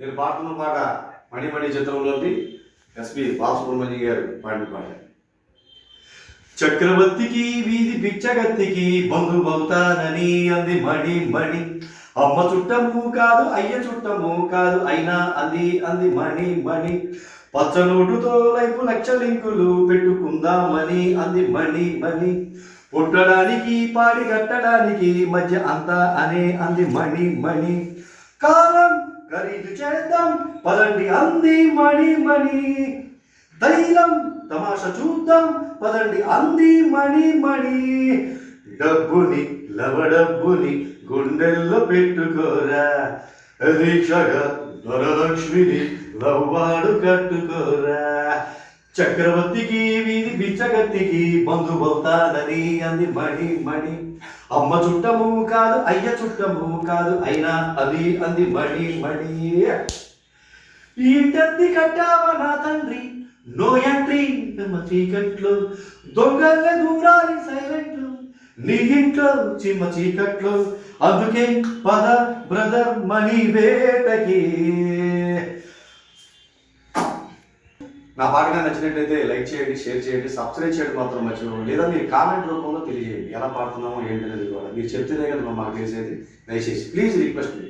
నేను పాడుతున్న పాట మణిమణి చిత్రంలోని ఎస్పి బాలసుబ్రహ్మణ్యం గారు పాడిన పాట. చక్రవర్తికి వీధి బిచ్చగత్తికి బంధువవుతానని అంది మణి మణి. అమ్మ చుట్టము కాదు అయ్య చుట్టము కాదు అయినా అంది అంది మణి మణి. పచ్చనోటుతో లైపు లక్ష లింకులు పెట్టుకుందామని అంది మణి మణి. పుట్టడానికి పాడి కట్టడానికి మధ్య అంతా అనే అంది మణి మణి. కాలం ఖరీదు చేద్దాం. పదండి అంది మణి మణి. తైలం తమాషా చూద్దాం. పదండి అంది మణి మణి. డబ్బుని లవడబ్బుని గుండెల్లో పెట్టుకోరా. దీక్షగా దొరలక్ష్మిని లవ్వాడు కట్టుకోరా. చక్రవర్తికి వీధి బిచ్చగత్తికి బంధువవుతానని అంది మణి మణి. అమ్మ చుట్టము కాదు అయ్య చుట్టము కాదు అయినా అది అంది మణి మణి. ఈ కట్టావా నా తండ్రి? నో ఎంట్రీ నమ్మ చీకట్లో. దొంగల్లే దూరాలి సైలెంట్. నీ ఇంట్లో చిమ్మ చీకట్లో. అందుకే పద బ్రదర్ మణి వేటకి. నా పాటగా నచ్చినట్లయితే లైక్ చేయండి షేర్ చేయండి సబ్స్క్రైబ్ చేయడం మాత్రం మర్చిపోకండి. లేదా మీరు కామెంట్ రూపంలో తెలియజేయండి. ఎలా పాడుతున్నామో ఏంటనేది కూడా. మీరు చెప్తేనే కదా మాకు తెలిసేది దయచేసి ప్లీజ్ రిక్వెస్ట్ మీ